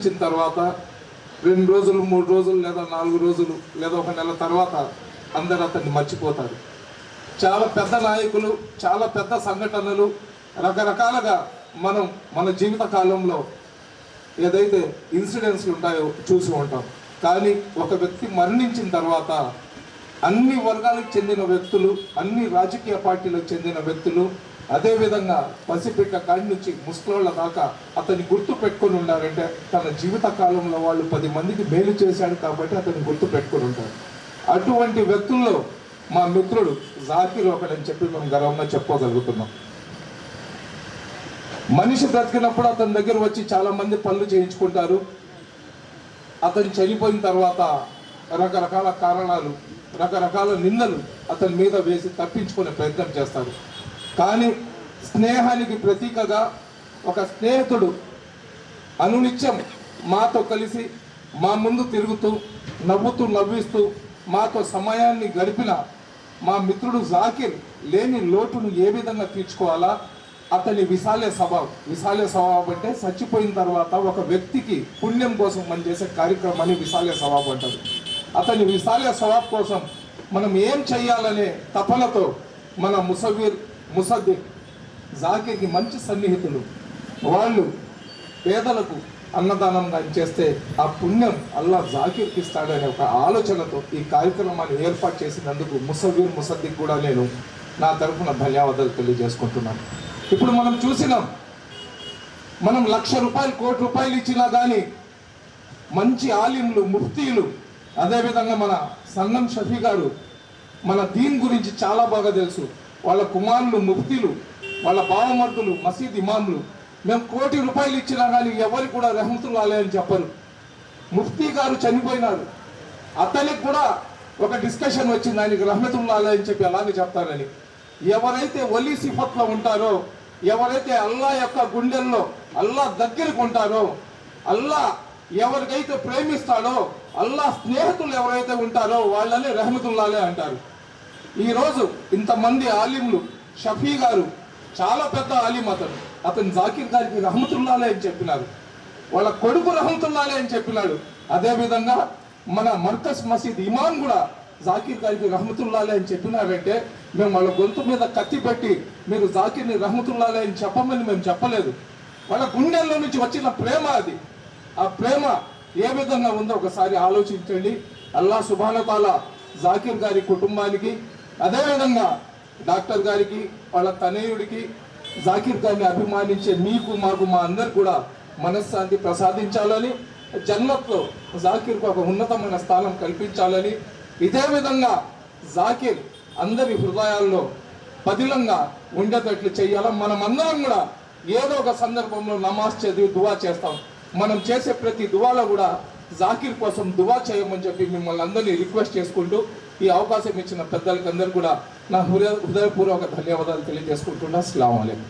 వచ్చిన తర్వాత రెండు రోజులు మూడు రోజులు లేదా నాలుగు రోజులు లేదా ఒక నెల తర్వాత అందరు అతన్ని మర్చిపోతారు. చాలా పెద్ద నాయకులు చాలా పెద్ద సంఘటనలు రకరకాలుగా మనం మన జీవిత కాలంలో ఏదైతే ఇన్సిడెంట్స్లు ఉంటాయో చూసి ఉంటాం. కానీ ఒక వ్యక్తి మరణించిన తర్వాత అన్ని వర్గాలకు చెందిన వ్యక్తులు అన్ని రాజకీయ పార్టీలకు చెందిన వ్యక్తులు అదేవిధంగా పసిపిట్ట కాడి నుంచి ముస్లోళ్ళ దాకా అతన్ని గుర్తు పెట్టుకొని ఉన్నారంటే తన జీవిత కాలంలో వాళ్ళు పది మందికి మేలు చేశాడు కాబట్టి అతన్ని గుర్తు పెట్టుకొని ఉంటారు. అటువంటి వ్యక్తుల్లో మా మిత్రుడు జాకిర్ ఒకడని చెప్పి మనం గర్వంగా చెప్పుకోగలుగుతున్నాం. మనిషి బ్రతికినప్పుడు అతని దగ్గర వచ్చి చాలా మంది పనులు చేయించుకుంటారు. అతను చనిపోయిన తర్వాత రకరకాల కారణాలు రకరకాల నిందలు అతని మీద వేసి తప్పించుకునే ప్రయత్నం చేస్తారు కానీ స్నేహానికి ప్రతీకగా ఒక స్నేహితుడు అనునిత్యం మాతో కలిసి మా ముందు తిరుగుతూ నవ్వుతూ నవ్విస్తూ మాతో సమయాన్ని గడిపిన మా మిత్రుడు జాకిర్ లేని లోటును ఏ విధంగా తీర్చుకోవాలా? అతని విశాలే స్వభావం. విశాలే స్వభావం అంటే చచ్చిపోయిన తర్వాత ఒక వ్యక్తికి పుణ్యం కోసం మనం చేసే కార్యక్రమాన్ని విశాలే స్వభావం అంటారు. అతని విశాలే స్వభావం కోసం మనం ఏం చెయ్యాలనే తపనతో మన ముసవీర్ ముసద్దిక్ జాకీర్కి మంచి సన్నిహితులు. వాళ్ళు పేదలకు అన్నదానం చేస్తే ఆ పుణ్యం అల్లా జాకీర్కి ఇస్తాడనే ఒక ఆలోచనతో ఈ కార్యక్రమాన్ని ఏర్పాటు చేసినందుకు ముసవీర్ ముసద్దిక్ కూడా నేను నా తరఫున ధన్యవాదాలు తెలియజేసుకుంటున్నాను. ఇప్పుడు మనం చూసినాం మనం లక్ష రూపాయలు కోటి రూపాయలు ఇచ్చినా కానీ మంచి ఆలింలు ముఫ్తీలు అదేవిధంగా మన సంగం షఫీ గారు మన దీని గురించి చాలా బాగా తెలుసు. వాళ్ళ కుమారులు ముఫ్తీలు వాళ్ళ భావమర్దులు మసీద్ ఇమాములు. మేము కోటి రూపాయలు ఇచ్చినా కానీ ఎవరు కూడా రెహమతుల్లాలే అని చెప్పరు. ముఫ్తీ గారు చనిపోయినారు. అతనికి కూడా ఒక డిస్కషన్ వచ్చింది. ఆయనకి రహమతుల్లాలే అని చెప్పి అలాగే చెప్తారని. ఎవరైతే ఒలి సిఫత్లో ఉంటారో ఎవరైతే అల్లా యొక్క గుండెల్లో అల్లా దగ్గరకు ఉంటారో అల్లా ఎవరికైతే ప్రేమిస్తాడో అల్లా స్నేహితులు ఎవరైతే ఉంటారో వాళ్ళని రహమతుల్లాలే అంటారు. ఈరోజు ఇంతమంది ఆలింలు షఫీ గారు చాలా పెద్ద ఆలిం అతను. అతను జాకిర్ గారికి రహమతుల్లాలే అని చెప్పినారు వాళ్ళ కొడుకు రహమతుల్లాలే అని చెప్పినాడు. అదేవిధంగా మన మర్కస్ మసీద్ ఇమాన్ కూడా జాకిర్ గారికి రహమతుల్లాలే అని చెప్పినారంటే మేము వాళ్ళ గొంతు మీద కత్తి పెట్టి మీరు జాకిర్ని రహమతుల్లాలే అని చెప్పమని మేము చెప్పలేదు. వాళ్ళ గుండెల్లో నుంచి వచ్చిన ప్రేమ అది. ఆ ప్రేమ ఏ విధంగా ఉందో ఒకసారి ఆలోచించండి. అల్లా సుభానతాల జాకిర్ గారి కుటుంబానికి అదేవిధంగా డాక్టర్ గారికి వాళ్ళ తనయుడికి జాకిర్ గారిని అభిమానించే మీకు మాకు మా అందరు కూడా మనశ్శాంతి ప్రసాదించాలని జన్మత్లో జాకిర్కు ఒక ఉన్నతమైన స్థానం కల్పించాలని ఇదే విధంగా జాకిర్ అందరి హృదయాల్లో పదిలంగా ఉండేటట్లు చేయాలి మనం అందరం కూడా ఏదో ఒక సందర్భంలో నమాజ్ చదివి దువా చేస్తాం. మనం చేసే ప్రతి దువాలో కూడా జాకిర్ కోసం దువా చేయమని చెప్పి మిమ్మల్ని అందరినీ రిక్వెస్ట్ చేసుకుంటూ ఈ అవకాశం ఇచ్చిన పెద్దలకి అందరు కూడా నా హృదయ హృదయపూర్వక ధన్యవాదాలు తెలియజేసుకుంటున్నా. అస్సలం అయికం